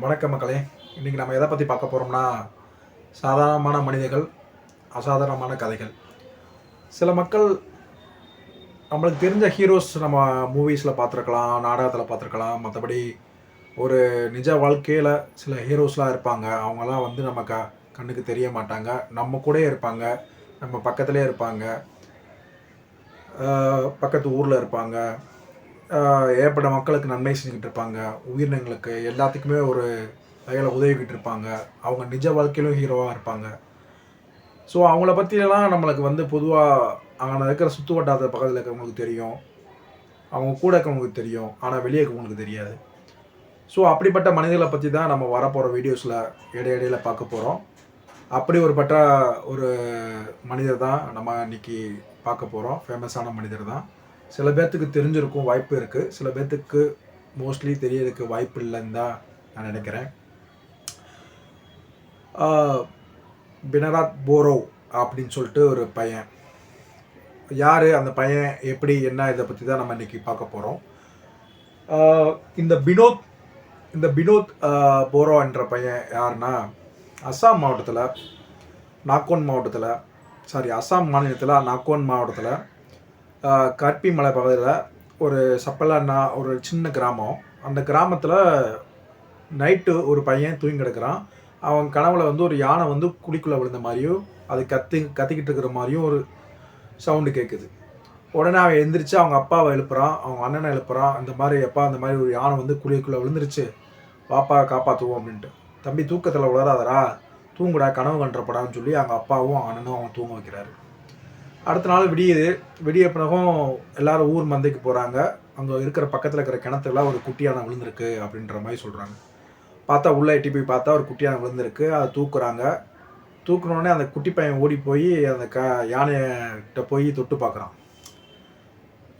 வணக்கம் மக்களே. இன்றைக்கி நம்ம எதை பற்றி பார்க்க போகிறோம்னா சாதாரணமான மனிதர்கள் அசாதாரணமான கதைகள். சில மக்கள் நம்மளுக்கு தெரிஞ்ச ஹீரோஸ் நம்ம மூவிஸில் பார்த்துருக்கலாம் நாடகத்தில் பார்த்துருக்கலாம். மற்றபடி ஒரு நிஜ வாழ்க்கையில் சில ஹீரோஸ்லாம் இருப்பாங்க. அவங்கெல்லாம் வந்து நம்ம க கண்ணுக்கு தெரிய மாட்டாங்க. நம்ம கூடயே இருப்பாங்க. நம்ம பக்கத்துலேயே இருப்பாங்க. பக்கத்து ஊரில் இருப்பாங்க. ஏற்பட ஏற்பட்ட மக்களுக்கு நன்மை செஞ்சுக்கிட்டு இருப்பாங்க. உயிரினங்களுக்கு எல்லாத்துக்குமே ஒரு வகையில் உதவிக்கிட்டு இருப்பாங்க. அவங்க நிஜ வாழ்க்கையிலும் ஹீரோவாக இருப்பாங்க. ஸோ அவங்கள பற்றியெல்லாம் நம்மளுக்கு வந்து பொதுவாக அங்கே இருக்கிற சுற்று வட்டாரத்து பக்கத்தில் இருக்கிறவங்களுக்கு தெரியும். அவங்க கூட இருக்கிறவங்களுக்கு தெரியும். ஆனால் வெளியே இருக்கிறவங்களுக்கு தெரியாது. ஸோ அப்படிப்பட்ட மனிதர்களை பற்றி தான் நம்ம வரப்போகிற வீடியோஸில் இடையிடையில் பார்க்க போகிறோம் அப்படி ஒரு பட்ட ஒரு மனிதர் தான் நம்ம இன்னைக்கு பார்க்க போகிறோம் ஃபேமஸான மனிதர் தான். சில பேர்த்துக்கு தெரிஞ்சிருக்கும் வாய்ப்பு இருக்குது சில பேர்த்துக்கு மோஸ்ட்லி தெரியறதுக்கு வாய்ப்பு இல்லைன்னு தான் நான் நினைக்கிறேன். பினராத் போரோ அப்படின்னு சொல்லிட்டு ஒரு பையன். யார்? அந்த பையன் எப்படி என்ன இதை பற்றி தான் நம்ம இன்றைக்கி பார்க்க போகிறோம் இந்த பினோத் இந்த பினோத் போரோ என்ற பையன் யாருன்னா அஸ்ஸாம் மாவட்டத்தில் நாக்கோன் மாவட்டத்தில் சாரி அஸ்ஸாம் மாநிலத்தில் நாக்கோன் மாவட்டத்தில் கற்பி மலை பகுதியில் ஒரு சப்பலண்ணா ஒரு சின்ன கிராமம். அந்த கிராமத்தில் நைட்டு ஒரு பையன் தூங்கி கிடக்குறான். அவன் கனவுல வந்து ஒரு யானை வந்து குழிக்குள்ளே விழுந்த மாதிரியும் அது கத்தி கத்திக்கிட்டு இருக்கிற மாதிரியும் ஒரு சவுண்டு கேட்குது உடனே அவன் எழுந்திரிச்சு அவங்க அப்பாவை எழுப்புறான் அவங்க அண்ணனை எழுப்புறான். இந்த மாதிரி அப்பா அந்த மாதிரி ஒரு யானை வந்து குழிக்குள்ளே விழுந்துருச்சு. பாப்பா காப்பாற்றுவோம் அப்படின்ட்டு. தம்பி தூக்கத்தில் உளராதரா தூங்குடா கனவு கன்றப்படான்னு சொல்லி அவங்க அப்பாவும் அண்ணனும் அவன் தூங்க வைக்கிறாரு. அடுத்த நாள் விடியுது. விடிய பிறகும் எல்லாரும் ஊர் மந்தைக்கு போகிறாங்க அங்கே இருக்கிற பக்கத்தில் இருக்கிற கிணத்துல ஒரு குட்டியான விழுந்திருக்கு அப்படின்ற மாதிரி சொல்கிறாங்க பார்த்தா உள்ளே எட்டி போய் பார்த்தா ஒரு குட்டியான விழுந்திருக்கு. அதை தூக்குறாங்க. தூக்குனோடனே அந்த குட்டி பையன் ஓடி போய் அந்த க யானைகிட்ட போய் தொட்டு பார்க்குறான்.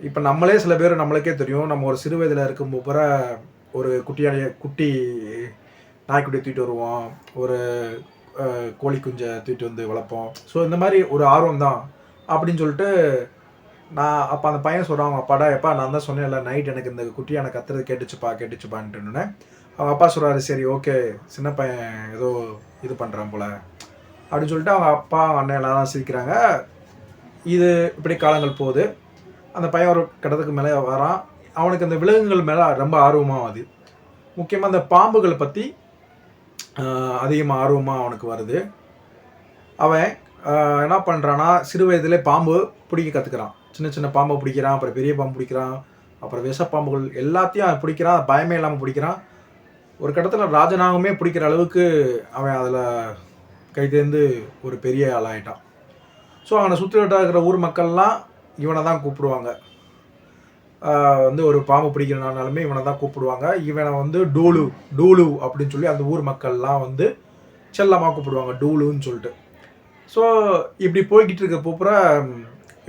இப்போ நம்மளே சில பேர் நம்மளுக்கே தெரியும். நம்ம ஒரு சிறு வயதில் இருக்கும் போகிற ஒரு குட்டியான குட்டி நாய்க்குட்டியை தூக்கிட்டு வருவோம். ஒரு கோழி குஞ்சை தூக்கிட்டு வந்து வளர்ப்போம். ஸோ இந்த மாதிரி ஒரு ஆர்வம் தான் அப்படின்னு சொல்லிட்டு நான் அப்போ அந்த பையன் சொல்கிறான் அவங்க அப்பாடா எப்பா நான் தான் சொன்னேன்ல நைட் எனக்கு இந்த குட்டியான கத்துறது கேட்டுச்சுப்பா கேட்டுச்சுப்பான்ட்டுன்னு அவங்க அப்பா சொல்கிறாரு சரி ஓகே சின்ன பையன் ஏதோ இது பண்ணுறான் போல அப்படின்னு சொல்லிட்டு அவங்க அப்பா அண்ணன் எல்லாரும் சிரிக்கிறாங்க. இது இப்படி காலங்கள் போகுது. அந்த பையன் ஒரு கடத்துக்கு மேலே வரான். அவனுக்கு அந்த விலங்குகள் மேலே ரொம்ப ஆர்வமாக ஆகுது முக்கியமாக அந்த பாம்புகளை பற்றி அதிகமாக ஆர்வமாக அவனுக்கு வருது. அவன் என்ன பண்ணுறான்னா சிறு வயதிலே பாம்பு பிடிக்க கற்றுக்கிறான் சின்ன சின்ன பாம்பை பிடிக்கிறான் அப்புறம் பெரிய பாம்பு பிடிக்கிறான் அப்புறம் விஷப்பாம்புகள் எல்லாத்தையும் அவன் பிடிக்கிறான் பயமே இல்லாமல் பிடிக்கிறான். ஒரு கட்டத்தில் ராஜநாகமே பிடிக்கிற அளவுக்கு அவன் அதில் கைதேர்ந்து ஒரு பெரிய ஆளாயிட்டான். ஸோ அவனை சுற்றி இருக்கிற ஊர் மக்கள்லாம் இவனை தான் கூப்பிடுவாங்க. வந்து ஒரு பாம்பு பிடிக்கிறனாலுமே இவனை தான் கூப்பிடுவாங்க. இவனை வந்து டூலு டூலு அப்படின்னு சொல்லி அந்த ஊர் மக்கள்லாம் வந்து செல்லமாக கூப்பிடுவாங்க டூலுன்னு சொல்லிட்டு. ஸோ இப்படி போய்கிட்டு இருக்க போப்புற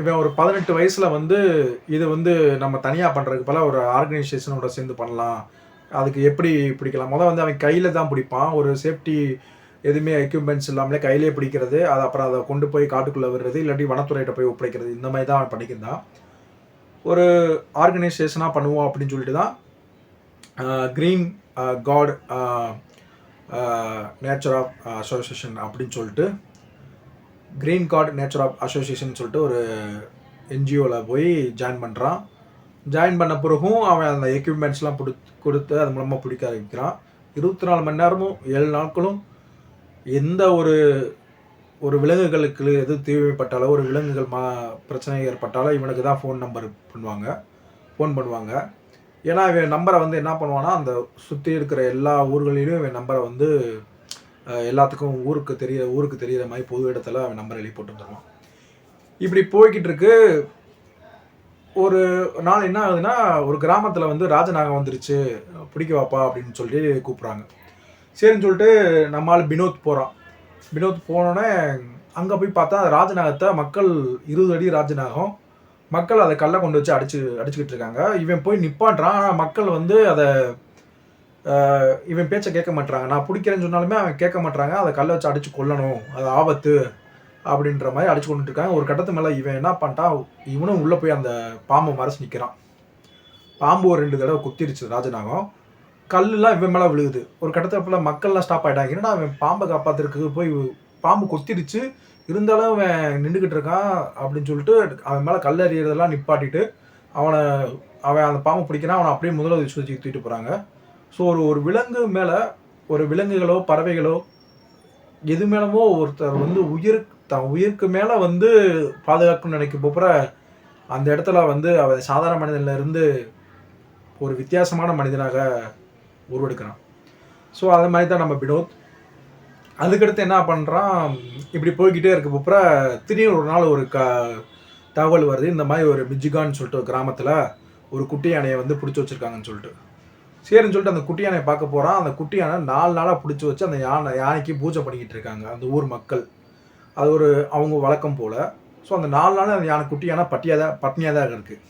இவன் ஒரு பதினெட்டு வயசில் வந்து இது வந்து நம்ம தனியாக பண்ணுறதுக்கு பல ஒரு ஆர்கனைசேஷனோட சேர்ந்து பண்ணலாம். அதுக்கு எப்படி பிடிக்கலாம்? முதல் வந்து அவன் கையில் தான் பிடிப்பான். ஒரு சேஃப்டி எதுவுமே எக்யூப்மெண்ட்ஸ் இல்லாமலே கையிலே பிடிக்கிறது. அது அப்புறம் அதை கொண்டு போய் காட்டுக்குள்ளே விடுறது இல்லாட்டி வனத்துறையிட்ட போய் ஒப்படைக்கிறது. இந்த மாதிரி தான் அவன் பண்ணிக்கிருந்தான். ஒரு ஆர்கனைசேஷனாக பண்ணுவோம் அப்படின்னு சொல்லிட்டு தான் green guard nature of association அப்படின்னு சொல்லிட்டு green guard nature of association சொல்லிட்டு ஒரு என்ஜிஓவில் போய் ஜாயின் பண்ணுறான் ஜாயின் பண்ண பிறகும் அவன் அந்த எக்யூப்மெண்ட்ஸ்லாம் கொடு கொடுத்து அது மூலமாக பிடிக்க ஆரம்பிக்கிறான். இருபத்தி நாலு மணி நேரமும் ஏழு நாட்களும் எந்த ஒரு ஒரு விலங்குகளுக்கு எது தேவைப்பட்டாலோ ஒரு விலங்குகள் மா பிரச்சனை ஏற்பட்டாலோ இவனுக்கு தான் ஃபோன் நம்பர் பண்ணுவாங்க. ஃபோன் பண்ணுவாங்க. ஏன்னா இவன் நம்பரை வந்து என்ன பண்ணுவான்னா அந்த சுற்றி இருக்கிற எல்லா ஊர்களிலும் இவன் நம்பரை வந்து எல்லாத்துக்கும் ஊருக்கு தெரிய ஊருக்கு தெரிகிற மாதிரி பொது இடத்துல அவன் நம்பர் எழுதி போட்டு வந்துடுவான் இப்படி போய்கிட்டு இருக்கு ஒரு நாள் என்ன ஆகுதுன்னா ஒரு கிராமத்தில் வந்து ராஜநாகம் வந்துருச்சு. பிடிக்க வாப்பா அப்படின்னு சொல்லிட்டு கூப்பிட்றாங்க. சரின்னு சொல்லிட்டு நம்மால் வினோத் போகிறான் வினோத் போனோடனே அங்கே போய் பார்த்தா அந்த ராஜநாகத்தை மக்கள் இருபது அடி ராஜநாகம். மக்கள் அதை கல்லை கொண்டு வச்சு அடிச்சு அடிச்சுக்கிட்டு இருக்காங்க. இவன் போய் நிப்பாட்டுறான். ஆனால் மக்கள் வந்து அதை இவன் பேச்சை கேட்க மாட்டாங்க நான் பிடிக்கிறேன்னு சொன்னாலுமே அவன் கேட்க மாட்டாங்க அதை கல்லை வச்சு அடிச்சு கொல்லணும். அது ஆபத்து அப்படின்ற மாதிரி அடிச்சு கொண்டுட்டு இருக்காங்க. ஒரு கட்டத்து மேலே இவன் என்ன பண்ணிட்டான் இவனும் உள்ளே போய் அந்த பாம்பு மறைச்சு நிற்கிறான் பாம்பு ஒரு ரெண்டு தடவை குத்திருச்சு ராஜநாகம். கல்லுலாம் இவன் மேலே விழுகுது. ஒரு கட்டத்தில் ஃபுல்லாக மக்கள்லாம் ஸ்டாப் ஆகிட்டாங்க என்னடா அவன் பாம்பை காப்பாத்துறதுக்கு போய் பாம்பு கொத்திடுச்சு இருந்தாலும் அவன் நின்றுக்கிட்டு இருக்கான் அப்படின்னு சொல்லிட்டு அவன் மேலே கல் எறியறதெல்லாம் நிப்பாட்டிட்டு அவனை அவன் அந்த பாம்பை பிடிக்கிறான். அவனை அப்படியே முதல்ல சுற்றி தூக்கிட்டு போகிறாங்க ஸோ ஒரு ஒரு விலங்கு மேலே ஒரு விலங்குகளோ பறவைகளோ எது மேலமோ ஒருத்தர் வந்து உயிர் தன் உயிருக்கு மேலே வந்து பாதுகாக்கணும்னு நினைக்க போகிற அந்த இடத்துல வந்து அவர் சாதாரண மனிதன்லருந்து ஒரு வித்தியாசமான மனிதனாக உருவெடுக்கிறான். ஸோ அது மாதிரி தான் நம்ம வினோத். அதுக்கடுத்து என்ன பண்ணுறான் இப்படி போய்கிட்டே இருக்க போகிற திடீர்னு ஒரு நாள் ஒரு க தகவல் வருது. இந்த மாதிரி ஒரு மிஜிகான்னு சொல்லிட்டு ஒரு கிராமத்தில் ஒரு குட்டி யானையை வந்து பிடிச்சி வச்சிருக்காங்கன்னு சொல்லிட்டு. சரின்னு சொல்லிட்டு அந்த குட்டி யானையை பார்க்க போகிறான் அந்த குட்டி யானை நாலு நாளாக பிடிச்சி வச்சு அந்த யானை யானைக்கு பூஜை பண்ணிக்கிட்டு இருக்காங்க. அந்த ஊர் மக்கள். அது ஒரு அவங்க வழக்கம் போல். ஸோ அந்த நாலு நாள் அந்த யானை குட்டி யானை பட்டியாக தான் பட்னியாக தான் இருக்குது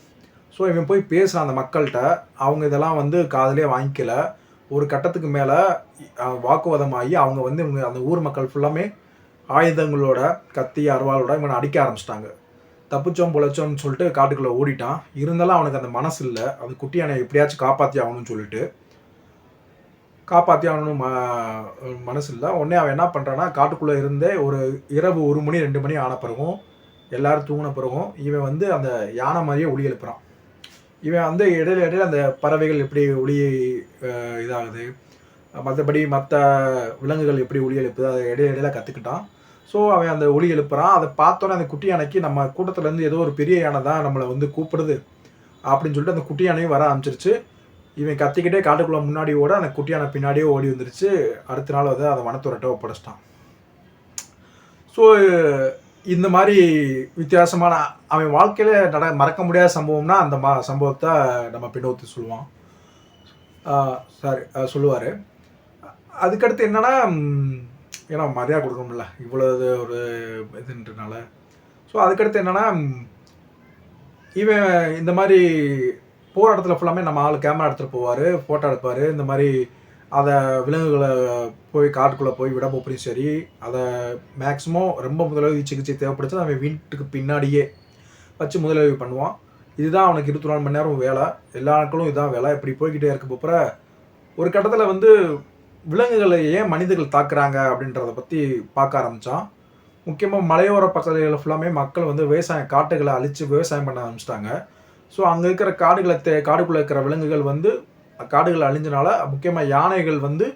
ஸோ இவன் போய் பேசுகிறான் அந்த மக்கள்கிட்ட. அவங்க இதெல்லாம் வந்து காதலே வாங்கிக்கல. ஒரு கட்டத்துக்கு மேலே வாக்குவாதமாகி அவங்க வந்து இவங்க அந்த ஊர் மக்கள் ஃபுல்லாமே ஆயுதங்களோட கத்தி அருவாளோட இவனை அடிக்க ஆரம்பிச்சிட்டாங்க. தப்பிச்சோம் பொழைச்சோம்னு சொல்லிட்டு காட்டுக்குள்ளே ஓடிட்டான். இருந்தாலும் அவனுக்கு அந்த மனசு இல்லை அந்த குட்டி யானை எப்படியாச்சும் காப்பாற்றி ஆகணும்னு சொல்லிட்டு. காப்பாற்றி ஆகணும் ம மனசு இல்லை உடனே அவன் என்ன பண்ணுறான்னா காட்டுக்குள்ளே இருந்தே ஒரு இரவு ஒரு மணி ரெண்டு மணி ஆன பிறகும் எல்லாரும் தூங்கின பிறகும் இவன் வந்து அந்த யானை மாதிரியே ஒளி எழுப்புறான். இவன் வந்து இடையில இடையில அந்த பறவைகள் எப்படி ஒளி இதாகுது. மற்றபடி மற்ற விலங்குகள் எப்படி ஒளி எழுப்புது அதை இடையில இடையில கற்றுக்கிட்டான் ஸோ அவன் அந்த ஒளி எழுப்புறான். அதை பார்த்தோன்னே அந்த குட்டி யானைக்கு நம்ம கூட்டத்துலேருந்து ஏதோ ஒரு பெரிய யானை தான் நம்மளை வந்து கூப்பிடுது. அப்படின்னு சொல்லிட்டு அந்த குட்டி யானையும் வர ஆரம்பிச்சிருச்சு. இவன் கத்திக்கிட்டே காட்டுக்குள்ளே முன்னாடி ஓட அந்த குட்டி யானை பின்னாடியே ஓடி வந்துருச்சு. அடுத்த நாள் வந்து அதை வனத்துறைட்ட ஒப்படைச்சிட்டான். ஸோ இந்த மாதிரி வித்தியாசமான அவன் வாழ்க்கையில் நட மறக்க முடியாத சம்பவம்னா அந்த மா சம்பவத்தை நம்ம பின்னோத்து சொல்லுவான். சாரி சொல்லுவார். அதுக்கடுத்து என்னன்னா ஏன்னா மரியாதை கொடுக்கணும்ல. இவ்வளோ இது ஒரு இதுன்றனால. ஸோ அதுக்கடுத்து என்னன்னா இவன் இந்த மாதிரி போகிற இடத்துல ஃபுல்லாமே நம்ம ஆள் கேமரா எடுத்துகிட்டு போவார் ஃபோட்டோ எடுப்பார். இந்த மாதிரி அதை விலங்குகளை போய் காட்டுக்குள்ளே போய் விட போப்பரையும் சரி அதை மேக்ஸிமம் ரொம்ப முதலுதவி சிகிச்சை தேவைப்படுச்சு அவன் வீட்டுக்கு பின்னாடியே வச்சு முதலுதவி பண்ணுவான். இதுதான் அவனுக்கு இருபத்தி நாலு மணி நேரம் வேலை. எல்லா நாட்களும் இதுதான் வேலை. இப்படி போய்கிட்டே இருக்க போகிற ஒரு கட்டத்தில் வந்து விலங்குகளை ஏன் மனிதர்கள் தாக்குறாங்க அப்படின்றத பற்றி பார்க்க ஆரம்பித்தான் முக்கியமாக மலையோர பகுதிகளில் ஃபுல்லாமே மக்கள் வந்து விவசாயம் காட்டுகளை அழித்து விவசாயம் பண்ண ஆரம்பிச்சிட்டாங்க. ஸோ அங்கே இருக்கிற காடுகளை தே காடுக்குள்ளே இருக்கிற விலங்குகள் வந்து காடுகள் அழிஞ்சனால முக்கியமாக யானைகள் வந்து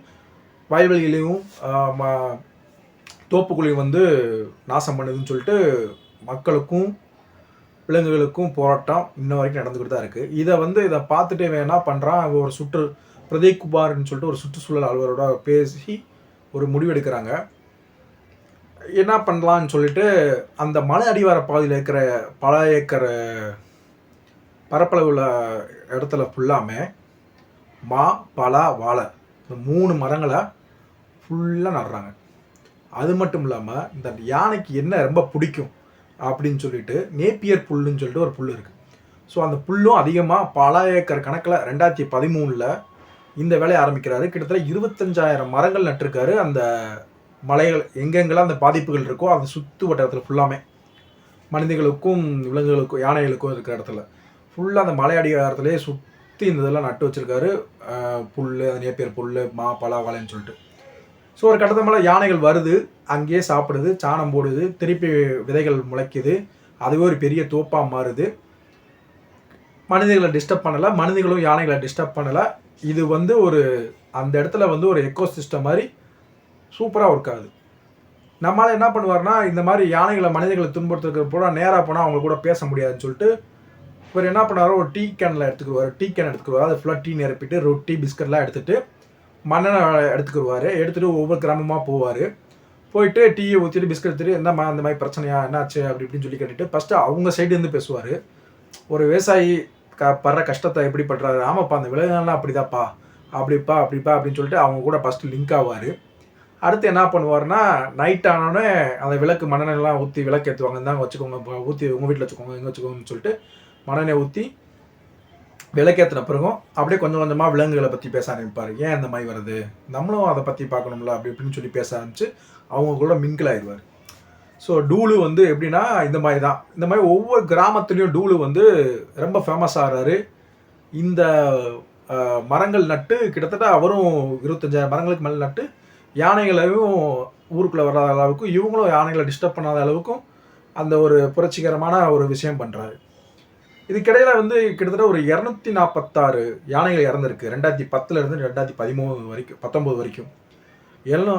வயல்வெளிகளையும் தோப்புக்குழியும் ம- வந்து நாசம் பண்ணுதுன்னு சொல்லிட்டு மக்களுக்கும் விலங்குகளுக்கும் போராட்டம் இன்ன வரைக்கும் நடந்துக்கிட்டு தான் இருக்குது இதை வந்து இதை பார்த்துட்டு இவன் என்ன பண்ணுறான் ஒரு சுற்று பிரதீப் குமார்னு சொல்லிட்டு ஒரு சுற்றுச்சூழல் அலுவலரோட பேசி ஒரு முடிவெடுக்கிறாங்க. என்ன பண்ணலான்னு சொல்லிட்டு அந்த மலை அடிவார பாதையில் இருக்கிற பல ஏக்கர் பரப்பளவு உள்ள இடத்துல ஃபுல்லாமே மா பலா வாழை இந்த மூணு மரங்களை ஃபுல்லாக நடுறாங்க. அது மட்டும் இல்லாமல் இந்த யானைக்கு என்ன ரொம்ப பிடிக்கும் அப்படின்னு சொல்லிட்டு நேப்பியர் புல்லுன்னு சொல்லிட்டு ஒரு புல் இருக்குது ஸோ அந்த புல்லும் அதிகமாக பல ஏக்கர் கணக்கில் ரெண்டாயிரத்தி பதிமூணில் இந்த வேலையை ஆரம்பிக்கிறாரு. கிட்டத்தட்ட இருபத்தஞ்சாயிரம் மரங்கள் நட்டிருக்காரு. அந்த மலைகள் எங்கெங்கெல்லாம் அந்த பாதிப்புகள் இருக்கோ அந்த சுற்று வட்டாரத்தில் ஃபுல்லாமே மனிதர்களுக்கும் விலங்குகளுக்கும் யானைகளுக்கும் இருக்கிற இடத்துல. ஃபுல்லாக அந்த மலை அடிவாரத்திலே சுற்றி இந்த இதெல்லாம் நட்டு வச்சுருக்காரு. புல் அது நேப்பியர் புல் மா பலா வாழைன்னு சொல்லிட்டு. ஸோ ஒரு கட்டத்து மேலே யானைகள் வருது. அங்கேயே சாப்பிடுது சாணம் போடுது திருப்பி விதைகள் முளைக்குது. அதுவே ஒரு பெரிய தோப்பாக மாறுது. மனிதர்களை டிஸ்டர்ப் பண்ணலை மனிதர்களும் யானைகளை டிஸ்டர்ப் பண்ணலை. இது வந்து ஒரு அந்த இடத்துல வந்து ஒரு எக்கோ சிஸ்டம் மாதிரி சூப்பராக ஒர்க் ஆகுது. நம்மளால என்ன பண்ணுவார்னா இந்த மாதிரி யானைகளை மனிதர்களை துன்புறுத்துக்கிற போல நேராக போனால் அவங்க கூட பேச முடியாதுன்னு சொல்லிட்டு இவர் என்ன பண்ணாரோ ஒரு டீ கேனில் எடுத்துக்குவார் டீ கேன் எடுத்துக்குவார் அது ஃபுல்லாக டீ நிரப்பிட்டு ரொட்டி பிஸ்கட்லாம் எடுத்துட்டு மண்ணெண்ணை எடுத்துக்குருவார் எடுத்துகிட்டு ஒவ்வொரு கிராமமாக போவார். போயிட்டு டீயை ஊற்றிட்டு பிஸ்கட் எடுத்துட்டு என்னம்மா அந்த மாதிரி பிரச்சனையா? என்னாச்சு? அப்படி இப்படின்னு சொல்லி கேட்டுட்டு ஃபஸ்ட்டு அவங்க சைடு இருந்து பேசுவார். ஒரு விவசாயி க படுற கஷ்டத்தை எப்படி படுறாரு ஆமாப்பா அந்த விலங்குகள்லாம் அப்படிதாப்பா. அப்படிப்பா அப்படிப்பா அப்படின்னு சொல்லிட்டு அவங்க கூட ஃபஸ்ட்டு லிங்க் ஆவார். அடுத்து என்ன பண்ணுவார்னா நைட் ஆனோடனே அந்த விளக்கு மண்ணெண்ணெய்லாம் ஊற்றி விளக்கு ஏற்றுவாங்க இருந்தாங்க வச்சுக்கோங்க ஊற்றி உங்கள் வீட்டில் வச்சுக்கோங்க இங்கே வச்சுக்கோங்கன்னு சொல்லிட்டு மணனை ஊற்றி விளக்கேற்றின பிறகும் அப்படியே கொஞ்சம் கொஞ்சமாக விலங்குகளை பற்றி பேச ஆரம்பிப்பார். ஏன் இந்த மாதிரி வருது? நம்மளும் அதை பற்றி பார்க்கணும்ல அப்படி இப்படின்னு சொல்லி பேச ஆரம்பிச்சு அவங்க கூட மிங்கிள் ஆயிடுவார். ஸோ டூலு வந்து எப்படின்னா இந்த மாதிரி தான் இந்த மாதிரி ஒவ்வொரு கிராமத்துலேயும் டூலு வந்து ரொம்ப ஃபேமஸ் ஆகிறாரு. இந்த மரங்கள் நட்டு கிட்டத்தட்ட அவரும் இருபத்தஞ்சாயிரம் மரங்களுக்கு மேலே நட்டு யானைகளையும் ஊருக்குள்ளே வராத அளவுக்கும் இவங்களும் யானைகளை டிஸ்டர்ப் பண்ணாத அளவுக்கும் அந்த ஒரு புரட்சிகரமான ஒரு விஷயம் பண்ணுறாரு இதுக்கிடையில் வந்து கிட்டத்தட்ட ஒரு இரநூத்தி நாற்பத்தாறு யானைகள் இறந்துருக்கு. ரெண்டாயிரத்தி பத்துலேருந்து ரெண்டாயிரத்தி பதிமூணு வரைக்கும் பத்தொம்போது வரைக்கும். எழுநூ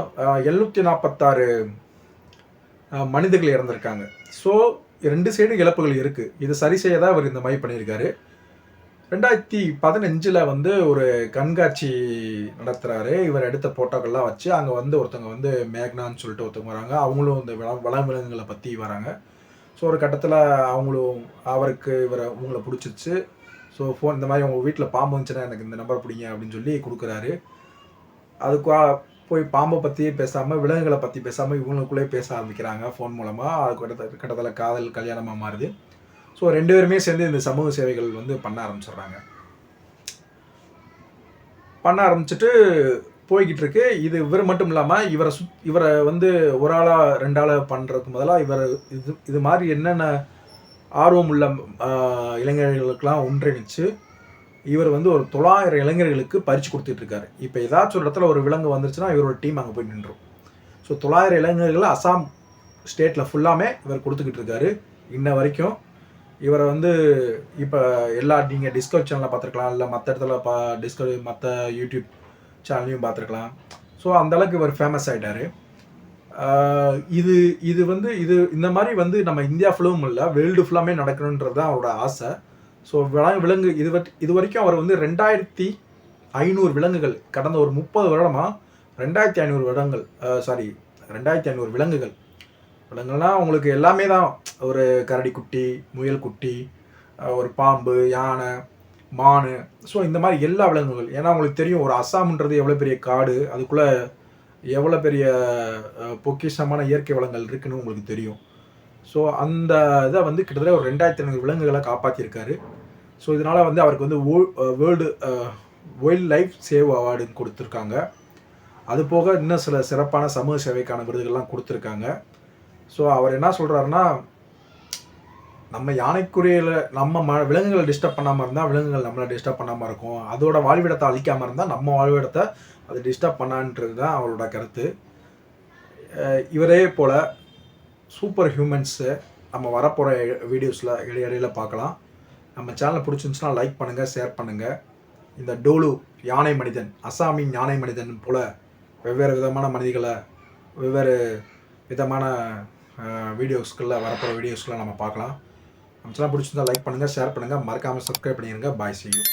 எழுநூற்றி நாற்பத்தாறு மனிதர்கள் இறந்துருக்காங்க. ஸோ ரெண்டு சைடு இழப்புகள் இருக்குது இது சரி செய்ய தான் அவர் இந்த மாதிரி பண்ணியிருக்காரு. ரெண்டாயிரத்தி பதினஞ்சில் வந்து ஒரு கண்காட்சி நடத்துகிறாரு இவர் எடுத்த போட்டோக்கள்லாம் வச்சு அங்கே வந்து ஒருத்தவங்க வந்து மேக்னான்னு சொல்லிட்டு ஒருத்தவங்க வராங்க. அவங்களும் இந்த விள வளவிலங்குகளை பற்றி வராங்க. ஸோ ஒரு கட்டத்தில் அவங்களும் அவருக்கு இவரை உங்களை பிடிச்சிருச்சு. ஸோ ஃபோன் இந்த மாதிரி உங்கள் வீட்டில் பாம்பு வந்துச்சுன்னா எனக்கு இந்த நம்பர் பிடிங்க அப்படின்னு சொல்லி கொடுக்குறாரு. அதுக்கு போய் பாம்பை பற்றி பேசாமல் விலங்குகளை பற்றி பேசாமல் இவங்களுக்குள்ளே பேச ஆரம்பிக்கிறாங்க ஃபோன் மூலமாக அது கிட்ட கிட்டத்தட்ட காதல் கல்யாணமாக மாறுது. ஸோ ரெண்டு பேருமே சேர்ந்து இந்த சமூக சேவைகள் வந்து பண்ண ஆரம்பிச்சிடுறாங்க. பண்ண ஆரம்பிச்சிட்டு போய்கிட்டு இருக்கு இது இவர் மட்டும் இல்லாமல் இவரை சு இவரை வந்து ஒரு ஆளாக ரெண்டு ஆளாக பண்ணுறதுக்கு முதலாக இவர் இது இது மாதிரி என்னென்ன ஆர்வம் உள்ள இளைஞர்களுக்கெல்லாம் ஒன்றிணைச்சு இவர் வந்து ஒரு தொள்ளாயிரம் இளைஞர்களுக்கு பரிச்சு கொடுத்துட்ருக்காரு. இப்போ ஏதாச்சும் ஒரு இடத்துல ஒரு விலங்கு வந்துருச்சுன்னா இவரோட டீம் அங்கே போய் நின்றோம் ஸோ தொள்ளாயிரம் இளைஞர்கள் அசாம் ஸ்டேட்டில் ஃபுல்லாமே இவர் கொடுத்துக்கிட்டு இருக்காரு இன்ன வரைக்கும் இவரை வந்து இப்போ எல்லா நீங்கள் டிஸ்கவரி சேனலில் பார்த்துருக்கலாம். இல்லை மற்ற இடத்துல பா டிஸ்கவரி மற்ற யூடியூப் சேனல்லையும் பார்த்துருக்கலாம். ஸோ அந்தளவுக்கு இவர் ஃபேமஸ் ஆகிட்டார் இது இது வந்து இது இந்த மாதிரி வந்து நம்ம இந்தியா ஃபுல்லும் இல்லை வேர்ல்டு ஃபுல்லாமே நடக்கணுன்றது தான் அவரோட ஆசை. ஸோ விலங்கு விலங்கு இது இது வரைக்கும் அவர் வந்து ரெண்டாயிரத்தி ஐநூறு விலங்குகள் கடந்த ஒரு முப்பது வருடமாக ரெண்டாயிரத்தி ஐநூறு விலங்குகள் சாரி ரெண்டாயிரத்தி ஐநூறு விலங்குகள். விலங்குகள்னால் உங்களுக்கு எல்லாமே தான். ஒரு கரடி குட்டி முயல் குட்டி ஒரு பாம்பு யானை மான். ஸோ இந்த மாதிரி எல்லா விலங்குகள். ஏன்னா அவங்களுக்கு தெரியும் ஒரு அஸ்ஸாம்ன்றது எவ்வளோ பெரிய காடு அதுக்குள்ளே எவ்வளோ பெரிய பொக்கிஷமான இயற்கை வளங்கள் இருக்குன்னு உங்களுக்கு தெரியும். ஸோ அந்த இதை வந்து கிட்டத்தட்ட ஒரு ரெண்டாயிரத்தி ஐநூறு விலங்குகளை காப்பாற்றியிருக்காரு ஸோ இதனால் வந்து அவருக்கு வந்து வேர்ல்டு வைல்ட் லைஃப் சேவ் அவார்டுன்னு கொடுத்துருக்காங்க. அது போக இன்னும் சில சிறப்பான சமூக சேவைக்கான விருதுகள்லாம் கொடுத்துருக்காங்க. ஸோ அவர் என்ன சொல்கிறாருன்னா நம்ம யானைக்குரியில் நம்ம ம விலங்குகளை டிஸ்டர்ப் பண்ணாமல் இருந்தால் விலங்குகள் நம்மளை டிஸ்டர்ப் பண்ணாமல் இருக்கும். அதோட வாழ்விடத்தை அழிக்காமல் இருந்தால் நம்ம வாழ்விடத்தை அது டிஸ்டர்ப் பண்ணான்றது தான் அவரோட கருத்து. இவரே போல் சூப்பர் ஹியூமன்ஸு நம்ம வரப்போகிற வீடியோஸில் இடையிடையில் பார்க்கலாம். நம்ம சேனல் பிடிச்சிருந்துச்சுன்னா லைக் பண்ணுங்கள் ஷேர் பண்ணுங்கள் இந்த டோலு யானை மனிதன் அசாமின் யானை மனிதன் போல் வெவ்வேறு விதமான மனிதர்களை வெவ்வேறு விதமான வீடியோஸ்களில் வரப்போகிற வீடியோஸ்களை நம்ம பார்க்கலாம். நம்ம சேனல் பிடிச்சிருந்தா லைக் பண்ணுங்கள் ஷேர் பண்ணுங்கள் மறக்காமல் சப்ஸ்கிரைப் பண்ணிடுங்க பாய் செய்யும்